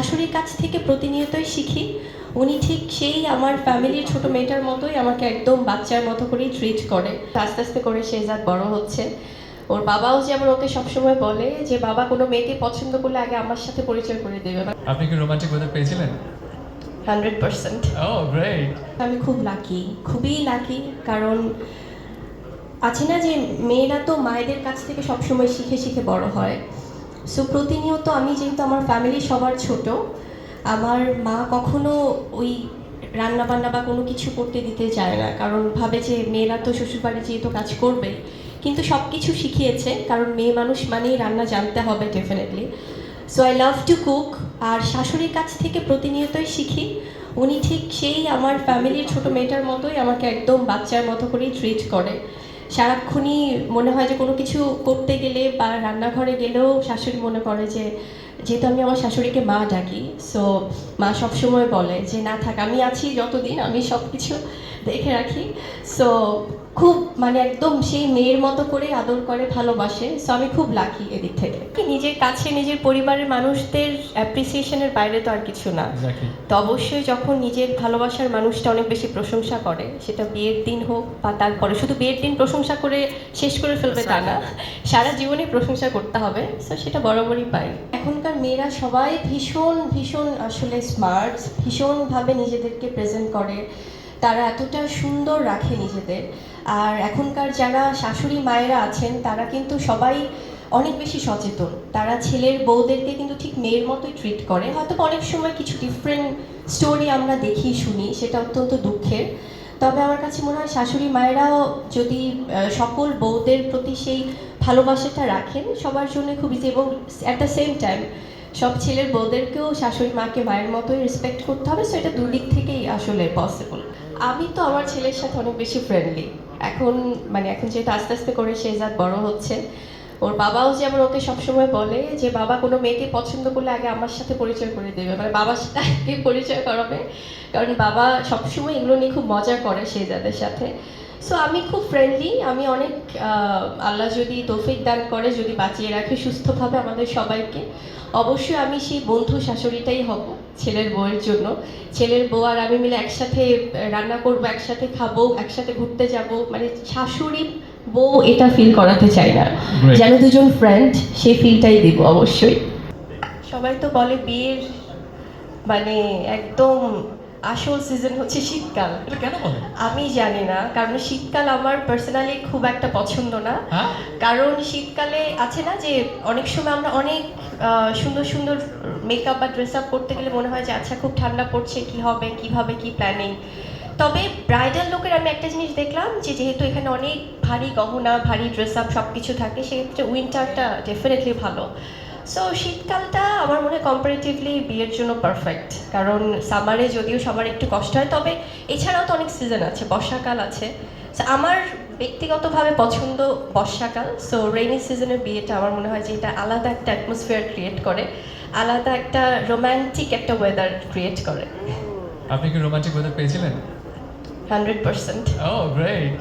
শাশুড়ির কাছ থেকে প্রতিনিয়তই শিখি। উনি ঠিক সেই আমার ফ্যামিলির ছোট মেয়েটার মতোই আমাকে একদম বাচ্চার মতো করেই ট্রিট করে। আস্তে আস্তে করে শেজাদ বড় হচ্ছে। ওর বাবাও যেমন ওকে সবসময় বলে যে বাবা কোনো মেয়েকে পছন্দ করলে আগে আমার সাথে পরিচয় করে দেবে। আপনি কি রোমান্টিক ওয়েদার পেয়েছিলেন? Hundred percent. গ্রেট আমি খুব লাকি খুবই লাকি কারণ আছে না যে মেয়েরা তো মায়েদের কাছ থেকে সবসময় শিখে শিখে বড় হয়। সো প্রতিনিয়ত আমি যেহেতু আমার ফ্যামিলি সবার ছোট, আমার মা কখনো ওই রান্না বান্না বা কোনো কিছু করতে দিতে চায় না। কারণ ভাবে যে মেয়েরা তো শ্বশুরবাড়ি যেহেতু কাজ করবে, কিন্তু সব কিছু শিখিয়েছে। কারণ মেয়ে মানুষ মানেই রান্না জানতে হবে definitely so I love to cook আর শাশুড়ির কাছ থেকে প্রতিনিয়তই শিখি। উনি ঠিক সেই আমার ফ্যামিলির ছোট মেয়েটার মতোই আমাকে একদম বাচ্চার মতো করেই ট্রিট করে। সারাক্ষণই মনে হয় যে কোনো কিছু করতে গেলে বা রান্নাঘরে গেলেও শাশুড়ি মনে করে যে, যেহেতু আমি আমার শাশুড়িকে মা ডাকি সো মা সবসময় বলে যে, না থাক, আমি আছি যতদিন, আমি সব কিছু দেখে রাখি। সো খুব মানে একদম সেই মেয়ের মতো করে আদর করে ভালোবাসে। সো আমি খুব লাকি এদিক থেকে। নিজের কাছে নিজের পরিবারের মানুষদের অ্যাপ্রিসিয়েশনের বাইরে তো আর কিছু না। তো অবশ্যই যখন নিজের ভালোবাসার মানুষটা অনেক বেশি প্রশংসা করে সেটা বিয়ের দিন হোক বা তারপরে শুধু বিয়ের দিন প্রশংসা করে শেষ করে ফেলবে তা না। সারা জীবনে প্রশংসা করতে হবে। সো সেটা বরাবরই পাই। এখনকার মেয়েরা সবাই ভীষণ ভীষণ আসলে স্মার্ট ভীষণভাবে নিজেদেরকে প্রেজেন্ট করে। তারা এতটা সুন্দর রাখে নিজেদের। আর এখনকার যারা শাশুড়ি মায়েরা আছেন, তারা কিন্তু সবাই অনেক বেশি সচেতন। তারা ছেলের বউদেরকে কিন্তু ঠিক মেয়ের মতোই ট্রিট করে। হয়তো অনেক সময় কিছু ডিফারেন্ট স্টোরি আমরা দেখি, শুনি, সেটা অত্যন্ত দুঃখের। তবে আমার কাছে মনে হয় শাশুড়ি মায়েরাও যদি সকল বউদের প্রতি সেই ভালোবাসাটা রাখেন, সবার জন্য খুব ইজি এবং অ্যাট দ্য সেম টাইম সব ছেলের বউদেরকেও শাশুড়ি মাকে মায়ের মতোই রেসপেক্ট করতে হবে। সো এটা দুদিক থেকেই আসলে পসিবল আমি তো আমার ছেলের সাথে অনেক বেশি ফ্রেন্ডলি এখন মানে এখন যেহেতু আস্তে আস্তে করে সে যা বড় হচ্ছে, ওর বাবাও যে আমার ওকে সবসময় বলে যে, বাবা, কোনো মেয়েকে পছন্দ করলে আগে আমার সাথে পরিচয় করে দেবে। মানে বাবার সাথে আগে পরিচয় করাবে। কারণ বাবা সবসময় এগুলো নিয়ে খুব মজা করে শেজাদের সাথে। সো আমি খুব ফ্রেন্ডলি আমি অনেক আল্লাহ যদি তৌফিক দান করে যদি বাঁচিয়ে রাখে সুস্থভাবে আমাদের সবাইকে। অবশ্যই আমি সেই বন্ধু শাশুড়িটাই হব ছেলের বউয়ের জন্য। ছেলের বউ আর আমি মিলে একসাথে রান্না করব একসাথে খাব একসাথে ঘুরতে যাব। মানে শাশুড়ি বউ এটা ফিল করাতে চাই না। যেন দুজন ফ্রেন্ড সেই ফিলটাই দিব অবশ্যই। সবাই তো বলে বিয়ের মানে একদম আসল সিজন হচ্ছে শীতকাল। এটা কেন আমি জানি না কারণ শীতকাল আমার পার্সোনালি খুব একটা পছন্দ না। হ্যাঁ? কারণ শীতকালে আছে না যে অনেক সময় আমরা অনেক সুন্দর সুন্দর মেকআপ বা ড্রেস আপ করতে গেলে মনে হয় যে আচ্ছা খুব ঠান্ডা পড়ছে কি হবে কীভাবে কি প্ল্যানিং তবে ব্রাইডাল লোকের আমি একটা জিনিস দেখলাম যে যেহেতু এখানে অনেক ভারী গহনা ভারী ড্রেস আপ সব কিছু থাকে সেক্ষেত্রে উইন্টারটা ডেফিনেটলি ভালো। সো শীতকালটা আমার মনে হয় কম্পারেটিভলি বিয়ের জন্য পারফেক্ট কারণ সামারে যদিও সবার একটু কষ্ট হয় তবে এছাড়াও তো অনেক সিজন আছে বর্ষাকাল আছে। আমার ব্যক্তিগতভাবে পছন্দ বর্ষাকাল। সো রেইনি সিজনের বিয়েটা আমার মনে হয় যে এটা আলাদা একটা অ্যাটমসফিয়ার ক্রিয়েট করে আলাদা একটা রোম্যান্টিক একটা ওয়েদার ক্রিয়েট করে। আপনি কি রোমান্টিক ওয়েদার পেয়েছিলেন? হান্ড্রেড পার্সেন্ট ও গ্রেট